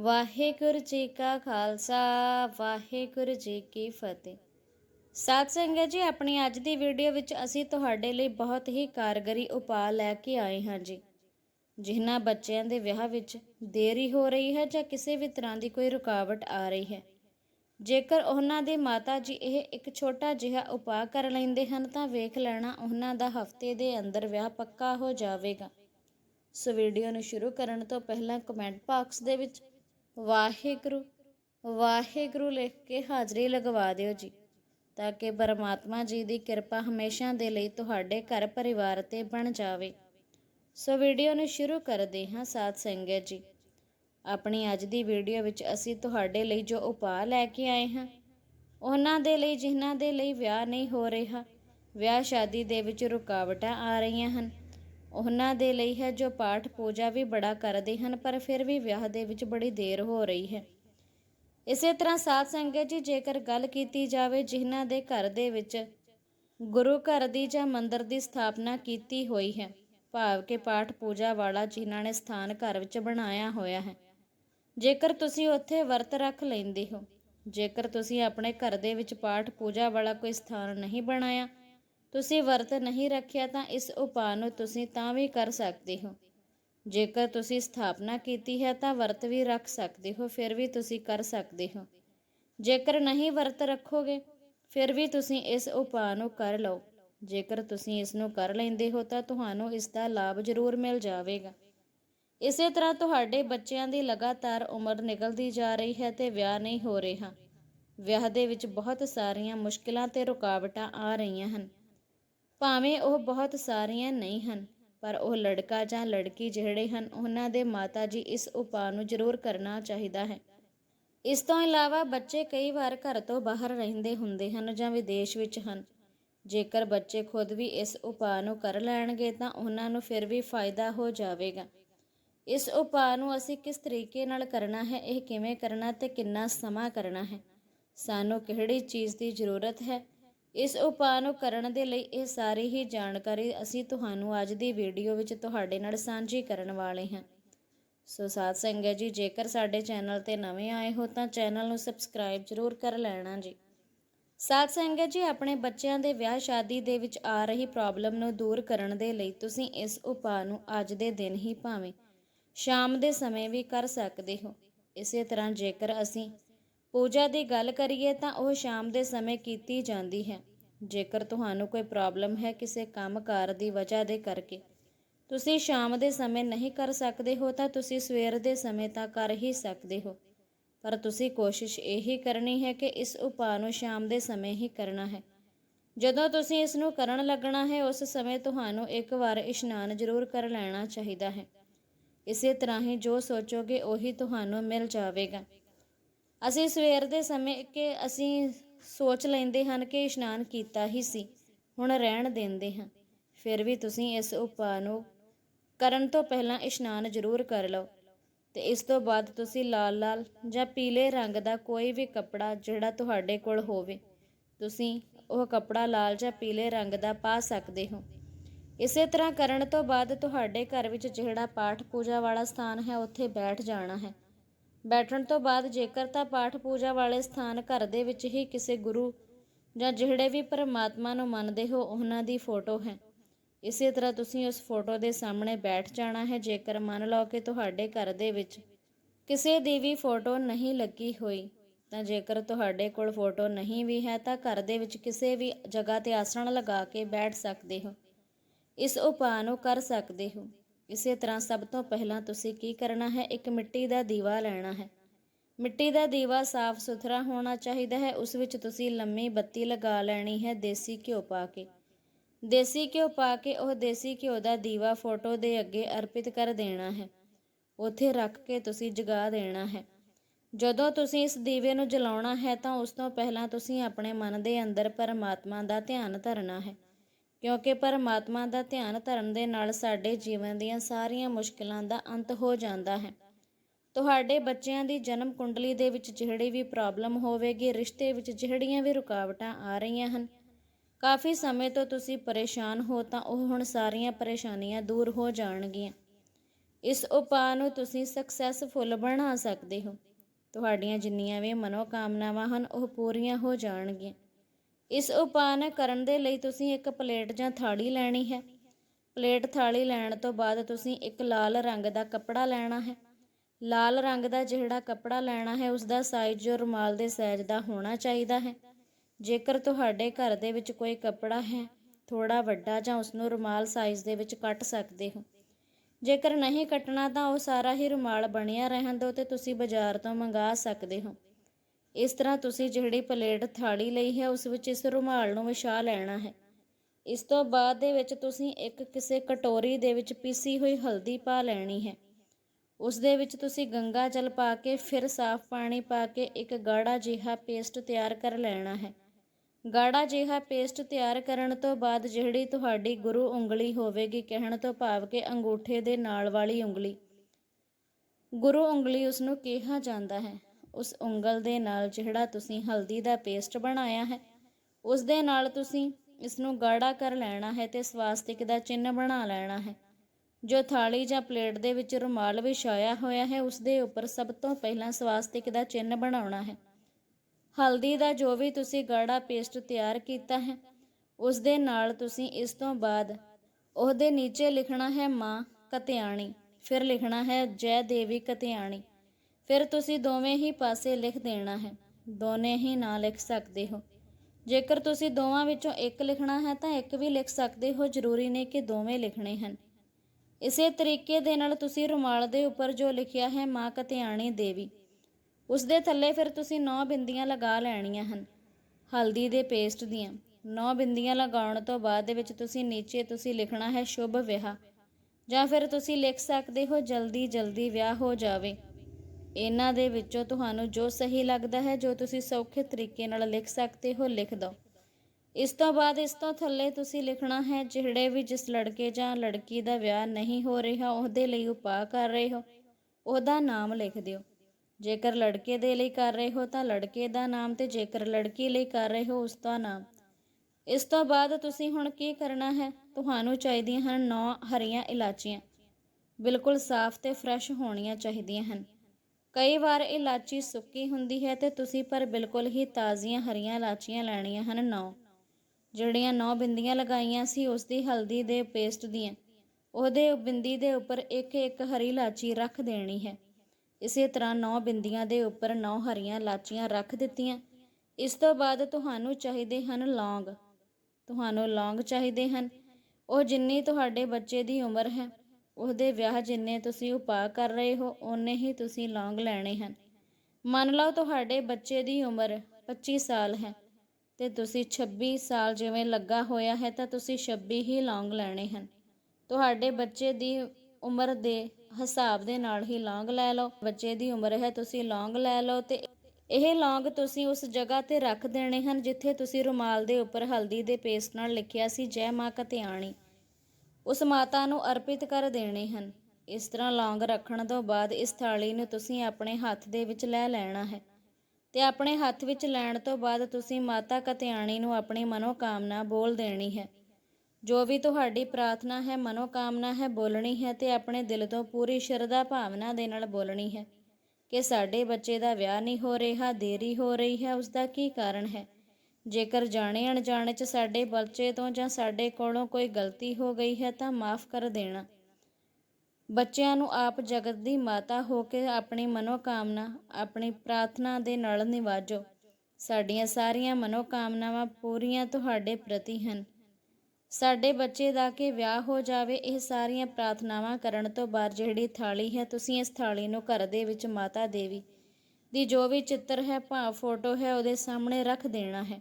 ਵਾਹਿਗੁਰੂ ਜੀ ਕਾ ਖਾਲਸਾ, ਵਾਹਿਗੁਰੂ ਜੀ ਕੀ ਫਤਿਹ। ਸਾਧ ਸੰਗਤ ਜੀ, ਆਪਣੀ ਅੱਜ ਦੀ ਵੀਡੀਓ ਵਿੱਚ ਅਸੀਂ ਤੁਹਾਡੇ ਲਈ ਬਹੁਤ ਹੀ ਕਾਰਗਰੀ ਉਪਾਅ ਲੈ ਕੇ ਆਏ ਹਾਂ ਜੀ। ਜਿਨ੍ਹਾਂ ਬੱਚਿਆਂ ਦੇ ਵਿਆਹ ਵਿੱਚ ਦੇਰੀ ਹੋ ਰਹੀ ਹੈ ਜਾਂ ਕਿਸੇ ਵੀ ਤਰ੍ਹਾਂ ਦੀ ਕੋਈ ਰੁਕਾਵਟ ਆ ਰਹੀ ਹੈ। ਜੇਕਰ ਉਹਨਾਂ ਦੇ ਮਾਤਾ ਜੀ ਇਹ ਇੱਕ ਛੋਟਾ ਜਿਹਾ ਉਪਾਅ ਕਰ ਲੈਂਦੇ ਹਨ, ਤਾਂ ਵੇਖ ਲੈਣਾ ਉਹਨਾਂ ਦਾ ਹਫ਼ਤੇ ਦੇ ਅੰਦਰ ਵਿਆਹ ਪੱਕਾ ਹੋ ਜਾਵੇਗਾ। ਸੋ ਵੀਡੀਓ ਨੂੰ ਸ਼ੁਰੂ ਕਰਨ ਤੋਂ ਪਹਿਲਾਂ ਕਮੈਂਟ ਬਾਕਸ ਦੇ ਵਿੱਚ ਵਾਹਿਗੁਰੂ ਵਾਹਿਗੁਰੂ ਲਿਖ ਕੇ ਹਾਜ਼ਰੀ ਲਗਵਾ ਦਿਓ ਜੀ, ਤਾਂ ਕਿ ਪਰਮਾਤਮਾ ਜੀ ਦੀ ਕਿਰਪਾ ਹਮੇਸ਼ਾ ਦੇ ਲਈ ਤੁਹਾਡੇ ਘਰ ਪਰਿਵਾਰ ਤੇ ਬਣ ਜਾਵੇ। ਸੋ ਵੀਡੀਓ ਨੂੰ ਸ਼ੁਰੂ ਕਰਦੇ ਹਾਂ ਸਾਧ ਸੰਗਤ ਜੀ। ਆਪਣੀ ਅੱਜ ਦੀ ਵੀਡੀਓ ਵਿੱਚ ਅਸੀਂ ਤੁਹਾਡੇ ਲਈ ਜੋ ਉਪਾਅ ਲੈ ਕੇ ਆਏ ਹਾਂ, ਉਹਨਾਂ ਦੇ ਲਈ, ਜਿਨ੍ਹਾਂ ਦੇ ਲਈ ਵਿਆਹ ਨਹੀਂ ਹੋ ਰਿਹਾ, ਵਿਆਹ ਸ਼ਾਦੀ ਦੇ ਵਿੱਚ ਰੁਕਾਵਟਾਂ ਆ ਰਹੀਆਂ ਹਨ ਉਹਨਾਂ ਦੇ ਲਈ ਹੈ ਜੋ ਪਾਠ ਪੂਜਾ ਵੀ ਬੜਾ ਕਰਦੇ ਹਨ, ਪਰ ਫਿਰ ਵੀ ਵਿਆਹ ਦੇ ਵਿੱਚ ਬੜੀ ਦੇਰ ਹੋ ਰਹੀ ਹੈ। ਇਸੇ ਤਰ੍ਹਾਂ ਸਾਧ ਸੰਗਤ ਜੀ, ਜੇਕਰ ਗੱਲ ਕੀਤੀ ਜਾਵੇ ਜਿਨ੍ਹਾਂ ਦੇ ਘਰ ਦੇ ਵਿੱਚ ਗੁਰੂ ਘਰ ਦੀ ਜਾਂ ਮੰਦਰ ਦੀ ਸਥਾਪਨਾ ਕੀਤੀ ਹੋਈ ਹੈ, ਭਾਵ ਕਿ ਪਾਠ ਪੂਜਾ ਵਾਲਾ ਜਿਨ੍ਹਾਂ ਨੇ ਸਥਾਨ ਘਰ ਵਿੱਚ ਬਣਾਇਆ ਹੋਇਆ ਹੈ, ਜੇਕਰ ਤੁਸੀਂ ਉੱਥੇ ਵਰਤ ਰੱਖ ਲੈਂਦੇ ਹੋ, ਜੇਕਰ ਤੁਸੀਂ ਆਪਣੇ ਘਰ ਦੇ ਵਿੱਚ ਪਾਠ ਪੂਜਾ ਵਾਲਾ ਕੋਈ ਸਥਾਨ ਨਹੀਂ ਬਣਾਇਆ ਤੁਸੀਂ ਵਰਤ ਨਹੀਂ ਰੱਖਿਆ ਤਾਂ ਇਸ ਉਪਾਅ ਨੂੰ ਤੁਸੀਂ ਤਾਂ ਵੀ ਕਰ ਸਕਦੇ ਹੋ। ਜੇਕਰ ਤੁਸੀਂ ਸਥਾਪਨਾ ਕੀਤੀ ਹੈ ਤਾਂ ਵਰਤ ਵੀ ਰੱਖ ਸਕਦੇ ਹੋ, ਫਿਰ ਵੀ ਤੁਸੀਂ ਕਰ ਸਕਦੇ ਹੋ। ਜੇਕਰ ਨਹੀਂ ਵਰਤ ਰੱਖੋਗੇ, ਫਿਰ ਵੀ ਤੁਸੀਂ ਇਸ ਉਪਾਅ ਨੂੰ ਕਰ ਲਓ। ਜੇਕਰ ਤੁਸੀਂ ਇਸ ਨੂੰ ਕਰ ਲੈਂਦੇ ਹੋ ਤਾਂ ਤੁਹਾਨੂੰ ਇਸ ਦਾ ਲਾਭ ਜ਼ਰੂਰ ਮਿਲ ਜਾਵੇਗਾ। ਇਸੇ ਤਰ੍ਹਾਂ ਤੁਹਾਡੇ ਬੱਚਿਆਂ ਦੀ ਲਗਾਤਾਰ ਉਮਰ ਨਿਕਲਦੀ ਜਾ ਰਹੀ ਹੈ ਤੇ ਵਿਆਹ ਨਹੀਂ ਹੋ ਰਿਹਾ। ਵਿਆਹ ਦੇ ਵਿੱਚ ਬਹੁਤ ਸਾਰੀਆਂ ਮੁਸ਼ਕਿਲਾਂ ਤੇ ਰੁਕਾਵਟਾਂ ਆ ਰਹੀਆਂ ਹਨ। ਭਾਵੇਂ ਉਹ ਬਹੁਤ ਸਾਰੀਆਂ ਨਹੀਂ ਹਨ, ਪਰ ਉਹ ਲੜਕਾ ਜਾਂ ਲੜਕੀ ਜਿਹੜੇ ਹਨ, ਉਹਨਾਂ ਦੇ ਮਾਤਾ ਜੀ ਇਸ ਉਪਾਅ ਨੂੰ ਜ਼ਰੂਰ ਕਰਨਾ ਚਾਹੀਦਾ ਹੈ। ਇਸ ਤੋਂ ਇਲਾਵਾ ਬੱਚੇ ਕਈ ਵਾਰ ਘਰ ਤੋਂ ਬਾਹਰ ਰਹਿੰਦੇ ਹੁੰਦੇ ਹਨ ਜਾਂ ਵਿਦੇਸ਼ ਵਿੱਚ ਹਨ। ਜੇਕਰ ਬੱਚੇ ਖੁਦ ਵੀ ਇਸ ਉਪਾਅ ਨੂੰ ਕਰ ਲੈਣਗੇ ਤਾਂ ਉਹਨਾਂ ਨੂੰ ਫਿਰ ਵੀ ਫਾਇਦਾ ਹੋ ਜਾਵੇਗਾ। ਇਸ ਉਪਾਅ ਨੂੰ ਅਸੀਂ ਕਿਸ ਤਰੀਕੇ ਨਾਲ ਕਰਨਾ ਹੈ, ਇਹ ਕਿਵੇਂ ਕਰਨਾ ਤੇ ਕਿੰਨਾ ਸਮਾਂ ਕਰਨਾ ਹੈ, ਸਾਨੂੰ ਕਿਹੜੀ ਚੀਜ਼ ਦੀ ਜ਼ਰੂਰਤ ਹੈ ਇਸ ਉਪਾਅ ਨੂੰ ਕਰਨ ਦੇ ਲਈ ਇਹ ਸਾਰੀ ਹੀ ਜਾਣਕਾਰੀ ਅਸੀਂ ਤੁਹਾਨੂੰ ਅੱਜ ਦੀ ਵੀਡੀਓ ਵਿੱਚ ਤੁਹਾਡੇ ਨਾਲ ਸਾਂਝੀ ਕਰਨ ਵਾਲੇ ਹਾਂ। ਸੋ ਸਾਧ ਸੰਗਤ ਜੀ, ਜੇਕਰ ਸਾਡੇ ਚੈਨਲ ਤੇ ਨਵੇਂ ਆਏ ਹੋ ਤਾਂ ਚੈਨਲ ਨੂੰ ਸਬਸਕ੍ਰਾਈਬ ਜ਼ਰੂਰ ਕਰ ਲੈਣਾ ਜੀ। ਸਾਧ ਸੰਗਤ ਜੀ, ਆਪਣੇ ਬੱਚਿਆਂ ਦੇ ਵਿਆਹ ਸ਼ਾਦੀ ਦੇ ਵਿੱਚ ਆ ਰਹੀ ਪ੍ਰੋਬਲਮ ਨੂੰ ਦੂਰ ਕਰਨ ਦੇ ਲਈ ਤੁਸੀਂ ਇਸ ਉਪਾਅ ਨੂੰ ਅੱਜ ਦੇ ਦਿਨ ਹੀ ਭਾਵੇਂ ਸ਼ਾਮ ਦੇ ਸਮੇਂ ਵੀ ਕਰ ਸਕਦੇ ਹੋ। ਇਸੇ ਤਰ੍ਹਾਂ ਜੇਕਰ ਅਸੀਂ ਪੂਜਾ ਦੀ ਗੱਲ ਕਰੀਏ ਤਾਂ ਉਹ ਸ਼ਾਮ ਦੇ ਸਮੇਂ ਕੀਤੀ ਜਾਂਦੀ ਹੈ। ਜੇਕਰ ਤੁਹਾਨੂੰ ਕੋਈ ਪ੍ਰੋਬਲਮ ਹੈ ਕਿਸੇ ਕੰਮਕਾਰ ਦੀ ਵਜ੍ਹਾ ਦੇ ਕਰਕੇ, ਤੁਸੀਂ ਸ਼ਾਮ ਦੇ ਸਮੇਂ ਨਹੀਂ ਕਰ ਸਕਦੇ ਹੋ ਤਾਂ ਤੁਸੀਂ ਸਵੇਰ ਦੇ ਸਮੇਂ ਤਾਂ ਕਰ ਹੀ ਸਕਦੇ ਹੋ। ਪਰ ਤੁਸੀਂ ਕੋਸ਼ਿਸ਼ ਇਹੀ ਕਰਨੀ ਹੈ ਕਿ ਇਸ ਉਪਾਅ ਨੂੰ ਸ਼ਾਮ ਦੇ ਸਮੇਂ ਹੀ ਕਰਨਾ ਹੈ। ਜਦੋਂ ਤੁਸੀਂ ਇਸ ਨੂੰ ਕਰਨ ਲੱਗਣਾ ਹੈ, ਉਸ ਸਮੇਂ ਤੁਹਾਨੂੰ ਇੱਕ ਵਾਰ ਇਸ਼ਨਾਨ ਜ਼ਰੂਰ ਕਰ ਲੈਣਾ ਚਾਹੀਦਾ ਹੈ। ਇਸੇ ਤਰ੍ਹਾਂ ਹੀ ਜੋ ਸੋਚੋਗੇ ਉਹੀ ਤੁਹਾਨੂੰ ਮਿਲ ਜਾਵੇਗਾ। ਅਸੀਂ ਸਵੇਰ ਦੇ ਸਮੇਂ ਕਿ ਅਸੀਂ ਸੋਚ ਲੈਂਦੇ ਹਨ ਕਿ ਇਸ਼ਨਾਨ ਕੀਤਾ ਹੀ ਸੀ, ਹੁਣ ਰਹਿਣ ਦਿੰਦੇ ਹਾਂ। ਫਿਰ ਵੀ ਤੁਸੀਂ ਇਸ ਉਪਾਅ ਨੂੰ ਕਰਨ ਤੋਂ ਪਹਿਲਾਂ ਇਸ਼ਨਾਨ ਜ਼ਰੂਰ ਕਰ ਲਓ। ਤੇ ਇਸ ਤੋਂ ਬਾਅਦ ਤੁਸੀਂ ਲਾਲ ਲਾਲ ਜਾਂ ਪੀਲੇ ਰੰਗ ਦਾ ਕੋਈ ਵੀ ਕੱਪੜਾ ਜਿਹੜਾ ਤੁਹਾਡੇ ਕੋਲ ਹੋਵੇ, ਤੁਸੀਂ ਉਹ ਕੱਪੜਾ ਲਾਲ ਜਾਂ ਪੀਲੇ ਰੰਗ ਦਾ ਪਾ ਸਕਦੇ ਹੋ। ਇਸੇ ਤਰ੍ਹਾਂ ਕਰਨ ਤੋਂ ਬਾਅਦ ਤੁਹਾਡੇ ਘਰ ਵਿੱਚ ਜਿਹੜਾ ਪਾਠ ਪੂਜਾ ਵਾਲਾ ਸਥਾਨ ਹੈ, ਉੱਥੇ ਬੈਠ ਜਾਣਾ ਹੈ। ਬੈਠਣ ਤੋਂ ਬਾਅਦ ਜੇਕਰ ਤਾਂ ਪਾਠ ਪੂਜਾ ਵਾਲੇ ਸਥਾਨ ਘਰ ਦੇ ਵਿੱਚ ਹੀ ਕਿਸੇ ਗੁਰੂ ਜਾਂ ਜਿਹੜੇ ਵੀ ਪਰਮਾਤਮਾ ਨੂੰ ਮੰਨਦੇ ਹੋ, ਉਹਨਾਂ ਦੀ ਫੋਟੋ ਹੈ। ਇਸੇ ਤਰ੍ਹਾਂ ਤੁਸੀਂ ਉਸ ਫੋਟੋ ਦੇ ਸਾਹਮਣੇ ਬੈਠ ਜਾਣਾ ਹੈ, ਜੇਕਰ ਮੰਨ ਲਓ ਕਿ ਤੁਹਾਡੇ ਘਰ ਦੇ ਵਿੱਚ ਕਿਸੇ ਦੀ ਵੀ ਫੋਟੋ ਨਹੀਂ ਲੱਗੀ ਹੋਈ, ਤਾਂ ਜੇਕਰ ਤੁਹਾਡੇ ਕੋਲ ਫੋਟੋ ਨਹੀਂ ਵੀ ਹੈ, ਤਾਂ ਘਰ ਦੇ ਵਿੱਚ ਕਿਸੇ ਵੀ ਜਗ੍ਹਾ ਤੇ ਆਸਣ ਲਗਾ ਕੇ ਬੈਠ ਸਕਦੇ ਹੋ। ਇਸ ਉਪਾਅ ਨੂੰ ਕਰ ਸਕਦੇ ਹੋ। ਇਸੇ ਤਰ੍ਹਾਂ ਸਭ ਤੋਂ ਪਹਿਲਾਂ ਤੁਸੀਂ ਕੀ ਕਰਨਾ ਹੈ? ਇੱਕ ਮਿੱਟੀ ਦਾ ਦੀਵਾ ਲੈਣਾ ਹੈ। ਮਿੱਟੀ ਦਾ ਦੀਵਾ ਸਾਫ਼ ਸੁਥਰਾ ਹੋਣਾ ਚਾਹੀਦਾ ਹੈ। ਉਸ ਵਿੱਚ ਤੁਸੀਂ ਲੰਮੀ ਬੱਤੀ ਲਗਾ ਲੈਣੀ ਹੈ ਦੇਸੀ ਘਿਓ ਪਾ ਕੇ। ਦੇਸੀ ਘਿਓ ਪਾ ਕੇ ਉਹ ਦੇਸੀ ਘਿਓ ਦਾ ਦੀਵਾ ਫੋਟੋ ਦੇ ਅੱਗੇ ਅਰਪਿਤ ਕਰ ਦੇਣਾ ਹੈ। ਉੱਥੇ ਰੱਖ ਕੇ ਤੁਸੀਂ ਜਗਾ ਦੇਣਾ ਹੈ। ਜਦੋਂ ਤੁਸੀਂ ਇਸ ਦੀਵੇ ਨੂੰ ਜਲਾਉਣਾ ਹੈ ਤਾਂ ਉਸ ਤੋਂ ਪਹਿਲਾਂ ਤੁਸੀਂ ਆਪਣੇ ਮਨ ਦੇ ਅੰਦਰ ਪਰਮਾਤਮਾ ਦਾ ਧਿਆਨ ਧਰਨਾ ਹੈ। ਕਿਉਂਕਿ ਪਰਮਾਤਮਾ ਦਾ ਧਿਆਨ ਧਰਮ ਦੇ ਨਾਲ ਸਾਡੇ ਜੀਵਨ ਦੀਆਂ ਸਾਰੀਆਂ ਮੁਸ਼ਕਲਾਂ ਦਾ ਅੰਤ ਹੋ ਜਾਂਦਾ ਹੈ। ਤੁਹਾਡੇ ਬੱਚਿਆਂ ਦੀ ਜਨਮ ਕੁੰਡਲੀ ਦੇ ਵਿੱਚ ਜਿਹੜੀ ਵੀ ਪ੍ਰੋਬਲਮ ਹੋਵੇਗੀ, ਰਿਸ਼ਤੇ ਵਿੱਚ ਜਿਹੜੀਆਂ ਵੀ ਰੁਕਾਵਟਾਂ ਆ ਰਹੀਆਂ ਹਨ, ਕਾਫੀ ਸਮੇਂ ਤੋਂ ਤੁਸੀਂ ਪਰੇਸ਼ਾਨ ਹੋ ਤਾਂ ਉਹ ਹੁਣ ਸਾਰੀਆਂ ਪਰੇਸ਼ਾਨੀਆਂ ਦੂਰ ਹੋ ਜਾਣਗੀਆਂ। ਇਸ ਉਪਾਅ ਨੂੰ ਤੁਸੀਂ ਸਕਸੈਸਫੁਲ ਬਣਾ ਸਕਦੇ ਹੋ। ਤੁਹਾਡੀਆਂ ਜਿੰਨੀਆਂ ਵੀ ਮਨੋਕਾਮਨਾਵਾਂ ਹਨ, ਉਹ ਪੂਰੀਆਂ ਹੋ ਜਾਣਗੀਆਂ। ਇਸ ਉਪਾਅ ਨੂੰ ਕਰਨ ਦੇ ਲਈ ਤੁਸੀਂ ਇੱਕ ਪਲੇਟ ਜਾਂ ਥਾਲੀ ਲੈਣੀ ਹੈ। ਪਲੇਟ ਥਾਲੀ ਲੈਣ ਤੋਂ ਬਾਅਦ ਤੁਸੀਂ ਇੱਕ ਲਾਲ ਰੰਗ ਦਾ ਕੱਪੜਾ ਲੈਣਾ ਹੈ। ਲਾਲ ਰੰਗ ਦਾ ਜਿਹੜਾ ਕੱਪੜਾ ਲੈਣਾ ਹੈ ਉਸ ਦਾ ਸਾਈਜ਼ ਜੋ ਰੁਮਾਲ ਦੇ ਸਾਈਜ਼ ਦਾ ਹੋਣਾ ਚਾਹੀਦਾ ਹੈ। ਜੇਕਰ ਤੁਹਾਡੇ ਘਰ ਦੇ ਵਿੱਚ ਕੋਈ ਕੱਪੜਾ ਹੈ ਥੋੜਾ ਵੱਡਾ ਜਾਂ ਉਸ ਨੂੰ ਰੁਮਾਲ ਸਾਈਜ਼ ਦੇ ਵਿੱਚ ਕੱਟ ਸਕਦੇ ਹੋ। ਜੇਕਰ ਨਹੀਂ ਕੱਟਣਾ ਤਾਂ ਉਹ ਸਾਰਾ ਹੀ ਰੁਮਾਲ ਬਣਿਆ ਰਹਿਣ ਦਿਓ ਤੇ ਤੁਸੀਂ ਬਾਜ਼ਾਰ ਤੋਂ ਮੰਗਾ ਸਕਦੇ ਹੋ। ਇਸ ਤਰ੍ਹਾਂ ਤੁਸੀਂ ਜਿਹੜੀ ਪਲੇਟ ਥਾਲੀ ਲਈ ਹੈ, ਉਸ ਵਿੱਚ ਇਸ ਰੁਮਾਲ ਨੂੰ ਵਿਛਾ ਲੈਣਾ ਹੈ। ਇਸ ਤੋਂ ਬਾਅਦ ਦੇ ਵਿੱਚ ਤੁਸੀਂ ਇੱਕ ਕਿਸੇ ਕਟੋਰੀ ਦੇ ਵਿੱਚ ਪੀਸੀ ਹੋਈ ਹਲਦੀ ਪਾ ਲੈਣੀ ਹੈ। ਉਸ ਦੇ ਵਿੱਚ ਤੁਸੀਂ ਗੰਗਾ ਜਲ ਪਾ ਕੇ, ਫਿਰ ਸਾਫ਼ ਪਾਣੀ ਪਾ ਕੇ ਇੱਕ ਗਾੜਾ ਜਿਹਾ ਪੇਸਟ ਤਿਆਰ ਕਰ ਲੈਣਾ ਹੈ। ਗਾੜਾ ਜਿਹਾ ਪੇਸਟ ਤਿਆਰ ਕਰਨ ਤੋਂ ਬਾਅਦ ਜਿਹੜੀ ਤੁਹਾਡੀ ਗੁਰੂ ਉਂਗਲੀ ਹੋਵੇਗੀ, ਕਹਿਣ ਤੋਂ ਭਾਵ ਕਿ ਅੰਗੂਠੇ ਦੇ ਨਾਲ ਵਾਲੀ ਉਂਗਲੀ। ਗੁਰੂ ਉਂਗਲੀ ਉਸ ਨੂੰ ਕਿਹਾ ਜਾਂਦਾ ਹੈ। ਉਸ ਉਂਗਲ ਦੇ ਨਾਲ ਜਿਹੜਾ ਤੁਸੀਂ ਹਲਦੀ ਦਾ ਪੇਸਟ ਬਣਾਇਆ ਹੈ, ਉਸ ਦੇ ਨਾਲ ਤੁਸੀਂ ਇਸ ਨੂੰ ਗਾੜਾ ਕਰ ਲੈਣਾ ਹੈ ਤੇ ਸਵਾਸਤਿਕ ਦਾ ਚਿੰਨ੍ਹ ਬਣਾ ਲੈਣਾ ਹੈ। ਜੋ ਥਾਲੀ ਜਾਂ ਪਲੇਟ ਦੇ ਵਿੱਚ ਰੁਮਾਲ ਵਿਛਾਇਆ ਹੋਇਆ ਹੈ, ਉਸ ਦੇ ਉੱਪਰ ਸਭ ਤੋਂ ਪਹਿਲਾਂ ਸਵਾਸਤਿਕ ਦਾ ਚਿੰਨ੍ਹ ਬਣਾਉਣਾ ਹੈ। ਹਲਦੀ ਦਾ ਜੋ ਵੀ ਤੁਸੀਂ ਗਾੜਾ ਪੇਸਟ ਤਿਆਰ ਕੀਤਾ ਹੈ, ਉਸ ਦੇ ਨਾਲ ਤੁਸੀਂ ਇਸ ਤੋਂ ਬਾਅਦ ਉਹਦੇ ਨੀਚੇ ਲਿਖਣਾ ਹੈ ਮਾਂ ਕਤਿਆਣੀ, ਫਿਰ ਲਿਖਣਾ ਹੈ ਜੈ ਦੇਵੀ ਕਤਿਆਣੀ। ਫਿਰ ਤੁਸੀਂ ਦੋਵੇਂ ਹੀ ਪਾਸੇ ਲਿਖ ਦੇਣਾ ਹੈ। ਦੋਨੇ ਹੀ ਨਾ ਲਿਖ ਸਕਦੇ ਹੋ। ਜੇਕਰ ਤੁਸੀਂ ਦੋਵਾਂ ਵਿੱਚੋਂ ਇੱਕ ਲਿਖਣਾ ਹੈ ਤਾਂ ਇੱਕ ਵੀ ਲਿਖ ਸਕਦੇ ਹੋ, ਜ਼ਰੂਰੀ ਨਹੀਂ ਕਿ ਦੋਵੇਂ ਲਿਖਣੇ ਹਨ। ਇਸੇ ਤਰੀਕੇ ਦੇ ਨਾਲ ਤੁਸੀਂ ਰੁਮਾਲ ਦੇ ਉੱਪਰ ਜੋ ਲਿਖਿਆ ਹੈ, ਮਾਂ ਕਤਿਆਣੀ ਦੇਵੀ, ਉਸ ਦੇ ਥੱਲੇ ਫਿਰ ਤੁਸੀਂ 9 ਬਿੰਦੀਆਂ ਲਗਾ ਲੈਣੀਆਂ ਹਨ, ਹਲਦੀ ਦੇ ਪੇਸਟ ਦੀਆਂ। 9 ਬਿੰਦੀਆਂ ਲਗਾਉਣ ਤੋਂ ਬਾਅਦ ਦੇ ਵਿੱਚ ਤੁਸੀਂ ਨੀਚੇ ਤੁਸੀਂ ਲਿਖਣਾ ਹੈ, ਸ਼ੁਭ ਵਿਆਹ। ਜਾਂ ਫਿਰ ਤੁਸੀਂ ਲਿਖ ਸਕਦੇ ਹੋ ਜਲਦੀ ਜਲਦੀ ਵਿਆਹ ਹੋ ਜਾਵੇ। ਇਹਨਾਂ ਦੇ ਵਿੱਚੋਂ ਤੁਹਾਨੂੰ ਜੋ ਸਹੀ ਲੱਗਦਾ ਹੈ, ਜੋ ਤੁਸੀਂ ਸੌਖੇ ਤਰੀਕੇ ਨਾਲ ਲਿਖ ਸਕਦੇ ਹੋ, ਲਿਖ ਦਿਓ। ਇਸ ਤੋਂ ਬਾਅਦ ਇਸ ਤੋਂ ਥੱਲੇ ਤੁਸੀਂ ਲਿਖਣਾ ਹੈ, ਜਿਹੜੇ ਵੀ ਜਿਸ ਲੜਕੇ ਜਾਂ ਲੜਕੀ ਦਾ ਵਿਆਹ ਨਹੀਂ ਹੋ ਰਿਹਾ, ਉਹਦੇ ਲਈ ਉਪਾਅ ਕਰ ਰਹੇ ਹੋ, ਉਹਦਾ ਨਾਮ ਲਿਖ ਦਿਓ। ਜੇਕਰ ਲੜਕੇ ਦੇ ਲਈ ਕਰ ਰਹੇ ਹੋ, ਤਾਂ ਲੜਕੇ ਦਾ ਨਾਮ ਤੇ ਜੇਕਰ ਲੜਕੀ ਲਈ ਕਰ ਰਹੇ ਹੋ, ਉਸ ਦਾ ਨਾਮ। ਇਸ ਤੋਂ ਬਾਅਦ ਤੁਸੀਂ ਹੁਣ ਕੀ ਕਰਨਾ ਹੈ, ਤੁਹਾਨੂੰ ਚਾਹੀਦੀਆਂ ਹਨ 9 ਹਰੀਆਂ ਇਲਾਚੀਆਂ। ਬਿਲਕੁਲ ਸਾਫ਼ ਤੇ ਫਰੈਸ਼ ਹੋਣੀਆਂ ਚਾਹੀਦੀਆਂ ਹਨ। ਕਈ ਵਾਰ ਇਲਾਚੀ ਸੁੱਕੀ ਹੁੰਦੀ ਹੈ ਤੇ ਤੁਸੀਂ ਪਰ ਬਿਲਕੁਲ ਹੀ ਤਾਜ਼ੀਆਂ ਹਰੀਆਂ ਇਲਾਚੀਆਂ ਲੈਣੀਆਂ ਹਨ 9 ਜਿਹੜੀਆਂ ਨੌ ਬਿੰਦੀਆਂ ਲਗਾਈਆਂ ਸੀ ਉਸ ਦੀ ਹਲਦੀ ਦੇ ਪੇਸਟ ਦੀਆਂ, ਉਹਦੇ ਬਿੰਦੀ ਦੇ ਉੱਪਰ ਇੱਕ ਇੱਕ ਹਰੀ ਇਲਾਚੀ ਰੱਖ ਦੇਣੀ ਹੈ। ਇਸੇ ਤਰ੍ਹਾਂ ਨੌ ਬਿੰਦੀਆਂ ਦੇ ਉੱਪਰ ਨੌ ਹਰੀਆਂ ਇਲਾਚੀਆਂ ਰੱਖ ਦਿੱਤੀਆਂ। ਇਸ ਤੋਂ ਬਾਅਦ ਤੁਹਾਨੂੰ ਚਾਹੀਦੇ ਹਨ ਲੌਂਗ। ਤੁਹਾਨੂੰ ਲੌਂਗ ਚਾਹੀਦੇ ਹਨ। ਉਹ ਜਿੰਨੀ ਤੁਹਾਡੇ ਬੱਚੇ ਦੀ ਉਮਰ ਹੈ ਉਹਦੇ ਵਿਆਹ ਜਿੰਨੇ ਤੁਸੀਂ ਉਪਾਅ ਕਰ ਰਹੇ ਹੋ, ਓਨੇ ਹੀ ਤੁਸੀਂ ਲੌਂਗ ਲੈਣੇ ਹਨ। ਮੰਨ ਲਓ ਤੁਹਾਡੇ ਬੱਚੇ ਦੀ ਉਮਰ 25 ਸਾਲ ਹੈ, ਤੇ ਤੁਸੀਂ 26 ਸਾਲ ਜਿਵੇਂ ਲੱਗਾ ਹੋਇਆ ਹੈ, ਤਾਂ ਤੁਸੀਂ 26 ਹੀ ਲੌਂਗ ਲੈਣੇ ਹਨ। ਤੁਹਾਡੇ ਬੱਚੇ ਦੀ ਉਮਰ ਦੇ ਹਿਸਾਬ ਦੇ ਨਾਲ ਹੀ ਲੌਂਗ ਲੈ ਲਓ। ਬੱਚੇ ਦੀ ਉਮਰ ਹੈ, ਤੁਸੀਂ ਲੌਂਗ ਲੈ ਲਓ ਤੇ ਇਹ ਲੌਂਗ ਤੁਸੀਂ ਉਸ ਜਗ੍ਹਾ ਤੇ ਰੱਖ ਦੇਣੇ ਹਨ, ਜਿੱਥੇ ਤੁਸੀਂ ਰੁਮਾਲ ਦੇ ਉੱਪਰ ਹਲਦੀ ਦੇ ਪੇਸਟ ਨਾਲ ਲਿਖਿਆ ਸੀ, ਜੈ ਮਾਂ ਕਤਿਆਣੀ। ਉਸ ਮਾਤਾ ਨੂੰ ਅਰਪਿਤ ਕਰ ਦੇਣੇ ਹਨ। ਇਸ ਤਰ੍ਹਾਂ ਲੌਂਗ ਰੱਖਣ ਤੋਂ ਬਾਅਦ ਇਸ ਥਾਲੀ ਨੂੰ ਤੁਸੀਂ ਆਪਣੇ ਹੱਥ ਦੇ ਵਿੱਚ ਲੈ ਲੈਣਾ ਹੈ ਤੇ ਆਪਣੇ ਹੱਥ ਵਿੱਚ ਲੈਣ ਤੋਂ ਬਾਅਦ ਤੁਸੀਂ ਮਾਤਾ ਕਤਿਆਣੀ ਨੂੰ ਆਪਣੀ ਮਨੋਕਾਮਨਾ ਬੋਲ ਦੇਣੀ ਹੈ। ਜੋ ਵੀ ਤੁਹਾਡੀ ਪ੍ਰਾਰਥਨਾ ਹੈ, ਮਨੋਕਾਮਨਾ ਹੈ, ਬੋਲਣੀ ਹੈ ਤੇ ਆਪਣੇ ਦਿਲ ਤੋਂ ਪੂਰੀ ਸ਼ਰਧਾ ਭਾਵਨਾ ਦੇ ਨਾਲ ਬੋਲਣੀ ਹੈ ਕਿ ਸਾਡੇ ਬੱਚੇ ਦਾ ਵਿਆਹ ਨਹੀਂ ਹੋ ਰਿਹਾ, ਦੇਰੀ ਹੋ ਰਹੀ ਹੈ ਉਸ ਦਾ ਕੀ ਕਾਰਨ ਹੈ? ਜੇਕਰ ਜਾਣੇ ਅਣਜਾਣੇ ਚ ਸਾਡੇ ਬਲਚੇ ਤੋਂ ਜਾਂ ਸਾਡੇ ਕੋਲੋਂ ਕੋਈ ਗਲਤੀ ਹੋ ਗਈ ਹੈ ਤਾਂ ਮਾਫ ਕਰ ਦੇਣਾ। ਬੱਚਿਆਂ ਨੂੰ ਆਪ ਜਗਤ ਦੀ ਮਾਤਾ ਹੋ ਕੇ ਆਪਣੀ ਮਨੋਕਾਮਨਾ, ਆਪਣੀ ਪ੍ਰਾਰਥਨਾ ਦੇ ਨਾਲ ਨਿਵਾਜੋ। ਸਾਡੀਆਂ ਸਾਰੀਆਂ ਮਨੋਕਾਮਨਾਵਾਂ ਪੂਰੀਆਂ ਤੁਹਾਡੇ ਪ੍ਰਤੀ ਹਨ। ਸਾਡੇ ਬੱਚੇ ਦਾ ਕਿ ਵਿਆਹ ਹੋ ਜਾਵੇ, ਇਹ ਸਾਰੀਆਂ ਪ੍ਰਾਰਥਨਾਵਾਂ ਕਰਨ ਤੋਂ ਬਾਅਦ ਜਿਹੜੀ ਥਾਲੀ ਹੈ, ਤੁਸੀਂ ਇਸ ਥਾਲੀ ਨੂੰ ਘਰ ਦੇ ਵਿੱਚ ਮਾਤਾ ਦੇਵੀ ਦੀ ਜੋ ਵੀ ਚਿੱਤਰ ਹੈ, ਭਾਵ ਫੋਟੋ ਹੈ, ਉਹਦੇ ਸਾਹਮਣੇ ਰੱਖ ਦੇਣਾ ਹੈ।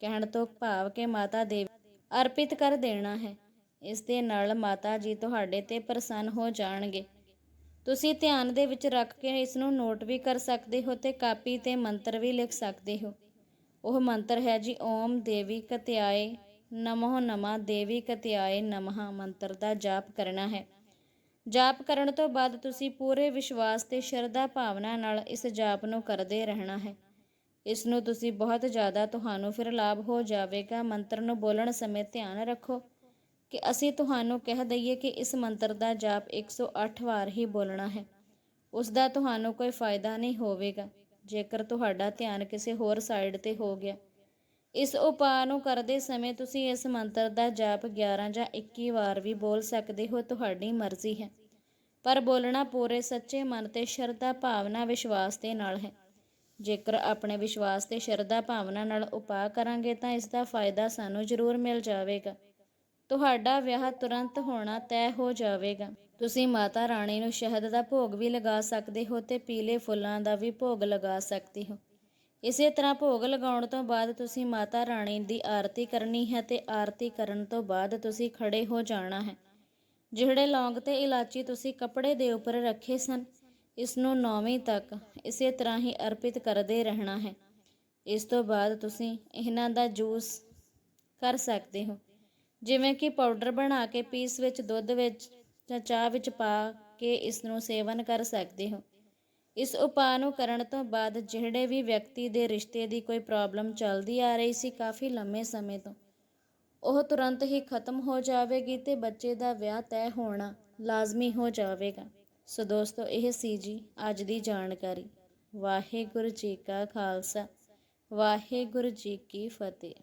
ਕਹਿਣ ਤੋਂ ਭਾਵ ਕਿ ਮਾਤਾ ਦੇਵੀ ਅਰਪਿਤ ਕਰ ਦੇਣਾ ਹੈ। ਇਸ ਦੇ ਨਾਲ ਮਾਤਾ ਜੀ ਤੁਹਾਡੇ ਤੇ ਪ੍ਰਸੰਨ ਹੋ ਜਾਣਗੇ। ਤੁਸੀਂ ਧਿਆਨ ਦੇ ਵਿੱਚ ਰੱਖ ਕੇ ਇਸ ਨੂੰ ਨੋਟ ਵੀ ਕਰ ਸਕਦੇ ਹੋ ਤੇ ਕਾਪੀ ਤੇ ਮੰਤਰ ਵੀ ਲਿਖ ਸਕਦੇ ਹੋ। ਉਹ ਮੰਤਰ ਹੈ ਜੀ, ਓਮ ਦੇਵੀ ਕਤਿਆਏ ਨਮੋ ਨਮਾ, ਦੇਵੀ ਕਤਿਆਏ ਨਮਹ, ਮੰਤਰ ਦਾ ਜਾਪ ਕਰਨਾ ਹੈ। ਜਾਪ ਕਰਨ ਤੋਂ ਬਾਅਦ ਤੁਸੀਂ ਪੂਰੇ ਵਿਸ਼ਵਾਸ ਤੇ ਸ਼ਰਧਾ ਭਾਵਨਾ ਨਾਲ ਇਸ ਜਾਪ ਨੂੰ ਕਰਦੇ ਰਹਿਣਾ ਹੈ। ਇਸ ਨੂੰ ਤੁਸੀਂ ਬਹੁਤ ਜ਼ਿਆਦਾ ਤੁਹਾਨੂੰ ਫਿਰ ਲਾਭ ਹੋ ਜਾਵੇਗਾ। ਮੰਤਰ ਨੂੰ ਬੋਲਣ ਸਮੇਂ ਧਿਆਨ ਰੱਖੋ ਕਿ ਅਸੀਂ ਤੁਹਾਨੂੰ ਕਹਿ ਦਈਏ ਕਿ ਇਸ ਮੰਤਰ ਦਾ ਜਾਪ 108 ਵਾਰ ਹੀ ਬੋਲਣਾ ਹੈ। ਉਸ ਦਾ ਤੁਹਾਨੂੰ ਕੋਈ ਫਾਇਦਾ ਨਹੀਂ ਹੋਵੇਗਾ, ਜੇਕਰ ਤੁਹਾਡਾ ਧਿਆਨ ਕਿਸੇ ਹੋਰ ਸਾਈਡ ਤੇ ਹੋ ਗਿਆ। ਇਸ ਉਪਾਅ ਨੂੰ ਕਰਦੇ ਸਮੇਂ ਤੁਸੀਂ ਇਸ ਮੰਤਰ ਦਾ ਜਾਪ 11 ਜਾਂ 21 ਵਾਰ ਵੀ ਬੋਲ ਸਕਦੇ ਹੋ, ਤੁਹਾਡੀ ਮਰਜ਼ੀ ਹੈ। ਪਰ ਬੋਲਣਾ ਪੂਰੇ ਸੱਚੇ ਮਨ ਤੇ ਸ਼ਰਧਾ, ਭਾਵਨਾ, ਵਿਸ਼ਵਾਸ ਦੇ ਨਾਲ ਹੈ। ਜੇਕਰ ਆਪਣੇ ਵਿਸ਼ਵਾਸ ਤੇ ਸ਼ਰਧਾ ਭਾਵਨਾ ਨਾਲ ਉਪਾਅ ਕਰਾਂਗੇ ਤਾਂ ਇਸ ਦਾ ਫਾਇਦਾ ਸਾਨੂੰ ਜ਼ਰੂਰ ਮਿਲ ਜਾਵੇਗਾ। ਤੁਹਾਡਾ ਵਿਆਹ ਤੁਰੰਤ ਹੋਣਾ ਤੈਅ ਹੋ ਜਾਵੇਗਾ। ਤੁਸੀਂ ਮਾਤਾ ਰਾਣੀ ਨੂੰ ਸ਼ਹਿਦ ਦਾ ਭੋਗ ਵੀ ਲਗਾ ਸਕਦੇ ਹੋ ਤੇ ਪੀਲੇ ਫੁੱਲਾਂ ਦਾ ਵੀ ਭੋਗ ਲਗਾ ਸਕਦੇ ਹੋ। ਇਸੇ ਤਰ੍ਹਾਂ ਭੋਗ ਲਗਾਉਣ ਤੋਂ ਬਾਅਦ ਤੁਸੀਂ ਮਾਤਾ ਰਾਣੀ ਦੀ ਆਰਤੀ ਕਰਨੀ ਹੈ ਤੇ ਆਰਤੀ ਕਰਨ ਤੋਂ ਬਾਅਦ ਤੁਸੀਂ ਖੜੇ ਹੋ ਜਾਣਾ ਹੈ। ਜਿਹੜੇ ਲੌਂਗ ਤੇ ਇਲਾਚੀ ਤੁਸੀਂ ਕੱਪੜੇ ਦੇ ਉੱਪਰ ਰੱਖੇ ਸਨ ਇਸ ਨੂੰ ਨੌਵੀਂ ਤੱਕ ਇਸੇ ਤਰ੍ਹਾਂ ਹੀ ਅਰਪਿਤ ਕਰਦੇ ਰਹਿਣਾ ਹੈ। ਇਸ ਤੋਂ ਬਾਅਦ ਤੁਸੀਂ ਇਹਨਾਂ ਦਾ ਜੂਸ ਕਰ ਸਕਦੇ ਹੋ। ਜਿਵੇਂ ਕਿ ਪਾਊਡਰ ਬਣਾ ਕੇ ਪੀਸ ਵਿੱਚ, ਦੁੱਧ ਵਿੱਚ ਜਾਂ ਚਾਹ ਵਿੱਚ ਪਾ ਕੇ ਇਸ ਨੂੰ ਸੇਵਨ ਕਰ ਸਕਦੇ ਹੋ। ਇਸ ਉਪਾਅ ਨੂੰ ਕਰਨ ਤੋਂ ਬਾਅਦ ਜਿਹੜੇ ਵੀ ਵਿਅਕਤੀ ਦੇ ਰਿਸ਼ਤੇ ਦੀ ਕੋਈ ਪ੍ਰੋਬਲਮ ਚੱਲਦੀ ਆ ਰਹੀ ਸੀ ਕਾਫੀ ਲੰਮੇ ਸਮੇਂ ਤੋਂ, ਉਹ ਤੁਰੰਤ ਹੀ ਖਤਮ ਹੋ ਜਾਵੇਗੀ ਤੇ ਬੱਚੇ ਦਾ ਵਿਆਹ ਤੈਅ ਹੋਣਾ ਲਾਜ਼ਮੀ ਹੋ ਜਾਵੇਗਾ। ਸੋ ਦੋਸਤੋ, ਇਹ ਸੀ ਜੀ ਅੱਜ ਦੀ ਜਾਣਕਾਰੀ। ਵਾਹਿਗੁਰੂ ਜੀ ਕਾ ਖਾਲਸਾ। ਵਾਹਿਗੁਰੂ ਜੀ ਕੀ ਫਤਿਹ।